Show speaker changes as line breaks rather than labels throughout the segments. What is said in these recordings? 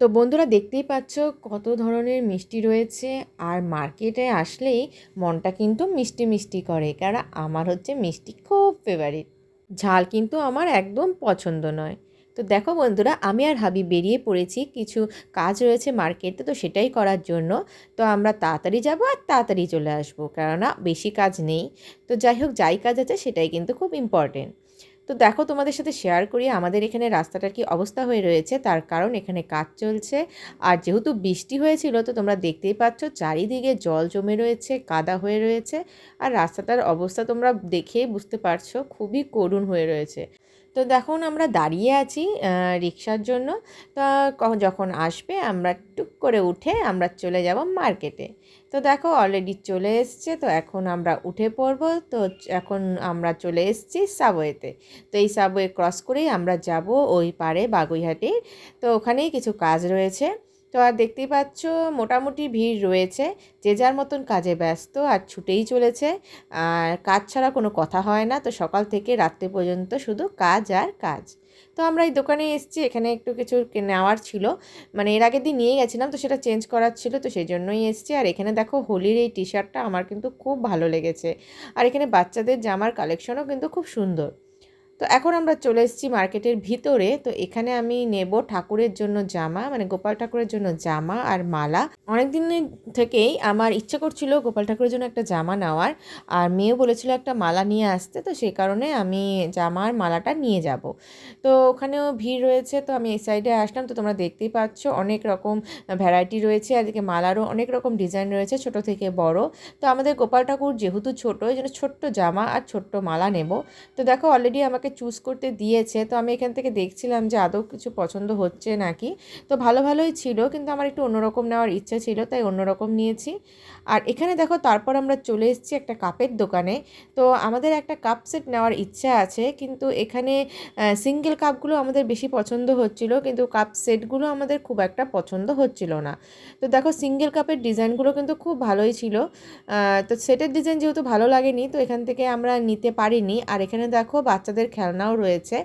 তো বন্ধুরা দেখতেই পাচ্ছ কত ধরনের মিষ্টি রয়েছে। আর মার্কেটে আসলেই মনটা কিন্তু মিষ্টি মিষ্টি করে, কারণ আমার হচ্ছে মিষ্টি খুব ফেভারিট ঝাল কিন্তু আমার একদম পছন্দ নয়। তো দেখো বন্ধুরা, আমি আর হাবি বেরিয়ে পড়েছি, কিছু কাজ রয়েছে মার্কেটে, তো সেটাই করার জন্য। তো আমরা তাড়াতাড়ি যাব আর তাড়াতাড়ি চলে আসব, কেননা বেশি কাজ নেই। তো যাই হোক, যাই কাজ আছে সেটাই কিন্তু খুব ইম্পর্টেন্ট তো দেখো তোমাদের সাথে শেয়ার করি, আমাদের এখানে রাস্তাটার কি অবস্থা হয়ে রয়েছে, তার কারণ এখানে কাজ চলছে। আর যেহেতু বৃষ্টি হয়েছিল, তো তোমরা দেখতেই পাচ্ছ চারিদিকে জল জমে রয়েছে, কাদা হয়ে রয়েছে। আর রাস্তাটার অবস্থা তোমরা দেখেই বুঝতে পারছ, খুবই করুণ হয়ে রয়েছে। তো দেখুন আমরা দাঁড়িয়ে আছি রিক্সার জন্য। তা যখন আসবে, আমরা টুক করে উঠে আমরা চলে যাব মার্কেটে। তো দেখো অলরেডি চলে এসছে, তো এখন আমরা উঠে পড়ব, তো এখন আমরা চলে এসছি সাবওয়েতে তো। এই সাবওয়ে ক্রস করেই আমরা যাব ওই পারে বাগুইহাটে। তো ওখানেই কিছু কাজ রয়েছে। তো আর দেখতেই পাচ্ছ, মোটামুটি ভিড় রয়েছে। যে যার মতন কাজে ব্যস্ত আর ছুটেই চলেছে। আর কাজ ছাড়া কোনো কথা হয় না। তো সকাল থেকে রাত্রে পর্যন্ত শুধু কাজ আর কাজ। তো আমরা এই দোকানে এসেছি। এখানে একটু কিছু নেওয়ার ছিল। মানে এর আগের দিন নিয়ে গেছিলাম, তো সেটা চেঞ্জ করার ছিল। তো সেই জন্যই এসেছি। আর এখানে দেখো হোলির এই টি শার্টটা আমার কিন্তু খুব ভালো লেগেছে। আর এখানে বাচ্চাদের জামার কালেকশনও কিন্তু খুব সুন্দর। তো এখন আমরা চলে এসেছি মার্কেটের ভিতরে। তো এখানে আমি নেব ঠাকুরের জন্য জামা মানে গোপাল ঠাকুরের জন্য জামা আর মালা। অনেক দিন থেকেই আমার ইচ্ছা করছিল গোপাল ঠাকুরের জন্য একটা জামা নেওয়ার। আর মেয়েও বলেছিল একটা মালা নিয়ে আসতে, তো সেই কারণে আমি জামার মালাটা নিয়ে যাব। তো ওখানেও ভিড় রয়েছে, তো আমি এই সাইডে আসলাম। তো তোমরা দেখতেই পাচ্ছ অনেক রকম ভ্যারাইটি রয়েছে। আর এদিকে মালারও অনেক রকম ডিজাইন রয়েছে, ছোট থেকে বড়। তো আমাদের গোপাল ঠাকুর যেহেতু ছোটো, এই জন্য ছোট্ট জামা আর ছোট্ট মালা নেব। তো দেখো অলরেডি আমাকে আমাকে চুজ করতে দিয়েছে, তো আমি এখান থেকে দেখছিলাম যে আদৌ কিছু পছন্দ হচ্ছে নাকি। তো ভালো ভালোই ছিল, কিন্তু আমার একটু অন্যরকম নেওয়ার ইচ্ছা ছিল, তাই অন্যরকম নিয়েছি। আর এখানে দেখো, তারপর আমরা চলে এসেছি একটা কাপের দোকানে। তো আমাদের একটা কাপ সেট নেওয়ার ইচ্ছা আছে, কিন্তু এখানে সিঙ্গেল কাপগুলো আমাদের বেশি পছন্দ হচ্ছিল, কিন্তু কাপ সেটগুলো আমাদের খুব একটা পছন্দ হচ্ছিল না। তো দেখো সিঙ্গেল কাপের ডিজাইনগুলো কিন্তু খুব ভালোই ছিল। তো সেটের ডিজাইন যেহেতু ভালো লাগেনি, তো এখান থেকে আমরা নিতে পারিনি। আর এখানে দেখো, বাচ্চাদের খেলনাও রয়েছে।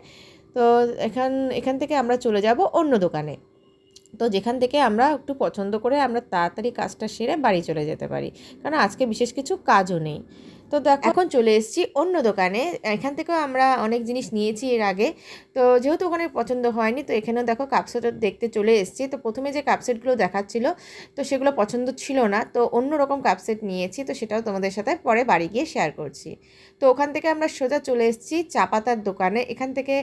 তো এখান এখান থেকে আমরা চলে যাব অন্য দোকানে। তো যেখান থেকে আমরা একটু পছন্দ করে আমরা তাড়াতাড়ি কাজটা সেরে বাড়ি চলে যেতে পারি। কারণ আজকে বিশেষ কিছু কাজও নেই। তো দেখো এখন চলে এসেছি অন্য দোকানে। এখান থেকেও আমরা অনেক জিনিস নিয়েছি এর আগে। তো যেহেতু ওখানে পছন্দ হয়নি, তো এখানেও দেখো কাপসেট দেখতে চলে এসেছি। তো প্রথমে যে কাপসেটগুলো দেখাচ্ছিল, তো সেগুলো পছন্দ ছিল না। তো অন্য রকম কাপসেট নিয়েছি, তো সেটাও তোমাদের সাথে পরে বাড়ি গিয়ে শেয়ার করছি। তো ওখান থেকে আমরা সোজা চলে এসেছি চা পাতার দোকানে। এখান থেকে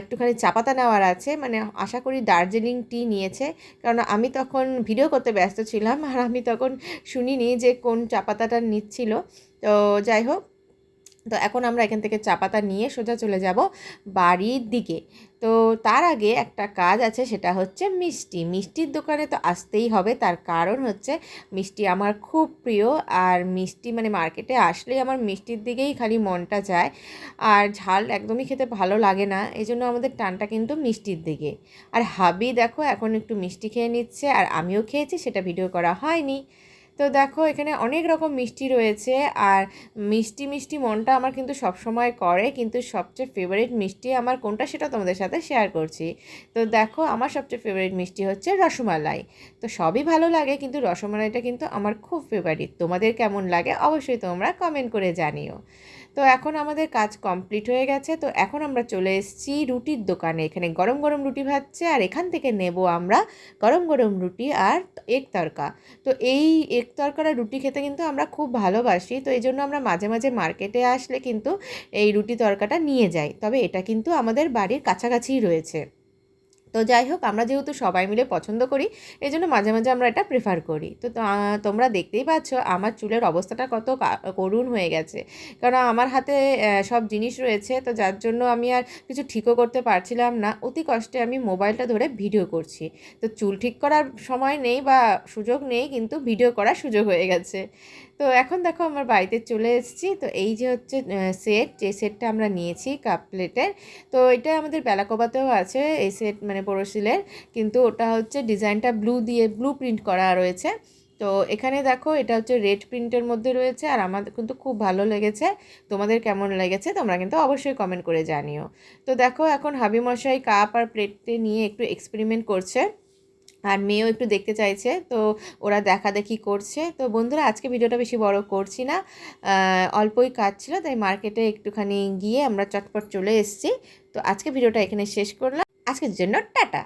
একটুখানি চা পাতা নেওয়ার আছে। মানে আশা করি দার্জিলিং টি নিয়েছে। কারণ আমি তখন ভিডিও করতে ব্যস্ত ছিলাম। আর আমি তখন শুনিনি যে কোন চা পাতাটা নিচ্ছিল। তো যাই হোক, তো এখন আমরা এখান থেকে চা পাতা নিয়ে সোজা চলে যাব বাড়ির দিকে। তো তার আগে একটা কাজ আছে, সেটা হচ্ছে মিষ্টি। মিষ্টির দোকানে তো আসতেই হবে, তার কারণ হচ্ছে মিষ্টি আমার খুব প্রিয়, আর মিষ্টি মানে মার্কেটে আসলেই আমার মিষ্টির দিকেই খালি মনটা যায়, আর ঝাল একদমই খেতে ভালো লাগে না, এই জন্য আমাদের টানটা কিন্তু মিষ্টির দিকে। আর হাবি দেখো, এখন একটু মিষ্টি খেয়ে নিচ্ছে, আর আমিও খেয়েছি, সেটা ভিডিও করা হয়নি। তো দেখো, এখানে অনেক রকম মিষ্টি রয়েছে আর মিষ্টি মিষ্টি মনটা আমার কিন্তু সব সময় করে, কিন্তু সবচেয়ে ফেভারিট মিষ্টি আমার কোনটা সেটা তোমাদের সাথে শেয়ার করছি। তো দেখো, আমার সবচেয়ে ফেভারিট মিষ্টি হচ্ছে রসমালাই। তো সবই ভালো লাগে, কিন্তু রসমালাইটা কিন্তু আমার খুব ফেভারিট তোমাদের কেমন লাগে অবশ্যই তোমরা কমেন্ট করে জানিও। তো এখন আমাদের কাজ কমপ্লিট হয়ে গেছে। তো এখন আমরা চলে এসেছি রুটির দোকানে। এখানে গরম গরম রুটি ভাজছে আর এখান থেকে নেব আমরা গরম গরম রুটি আর এক তরকা। তো এই এক তরকারা রুটি খেতে কিন্তু আমরা খুব ভালোবাসি। তো এই জন্য আমরা মাঝে মাঝে মার্কেটে আসলে কিন্তু এই রুটি তরকাটা নিয়ে যাই। তবে এটা কিন্তু আমাদের বাড়ির কাছাকাছিই রয়েছে। তো যাই হোক, আমরা যেহেতু সবাই মিলে পছন্দ করি এই জন্য মাঝে মাঝে আমরা এটা প্রেফার করি। তো তোমরা দেখতেই পাচ্ছ আমার চুলের অবস্থাটা কত করুণ হয়ে গেছে। কারণ আমার হাতে সব জিনিস রয়েছে, তো যার জন্য আমি আর কিছু ঠিকও করতে পারছিলাম না। অতি কষ্টে আমি মোবাইলটা ধরে ভিডিও করছি। তো চুল ঠিক করার সময় নেই বা সুযোগ নেই, কিন্তু ভিডিও করার সুযোগ হয়ে গেছে। তো এখন দেখো আমার বাড়িতে চলে এসেছি। তো এই যে হচ্ছে সেট যে সেটটা আমরা নিয়েছি কাপ প্লেটের তো এটা আমাদের বেলাকোবাতেও আছে এই সেট মানে পরশিলের, কিন্তু ওটা হচ্ছে ডিজাইনটা ব্লু দিয়ে ব্লু প্রিন্ট করা রয়েছে। তো এখানে দেখো এটা হচ্ছে রেড প্রিন্টের মধ্যে রয়েছে আর আমাদের কিন্তু খুব ভালো লেগেছে। তোমাদের কেমন লেগেছে তোমরা কিন্তু অবশ্যই কমেন্ট করে জানিও। তো দেখো এখন হাবি মশাই কাপ আর প্লেটে নিয়ে একটু এক্সপেরিমেন্ট করছে। আর মেয়েও একটু দেখতে চাইছে, তো ওরা দেখা দেখি করছে। তো বন্ধুরা, আজকে ভিডিওটা বেশি বড় করছি না অল্পই কাজ ছিল, তাই মার্কেটে একটুখানি গিয়ে আমরা চটপট চলে এসেছি। তো আজকে ভিডিওটা এখানে শেষ করলাম। আজকের জন্য টাটা।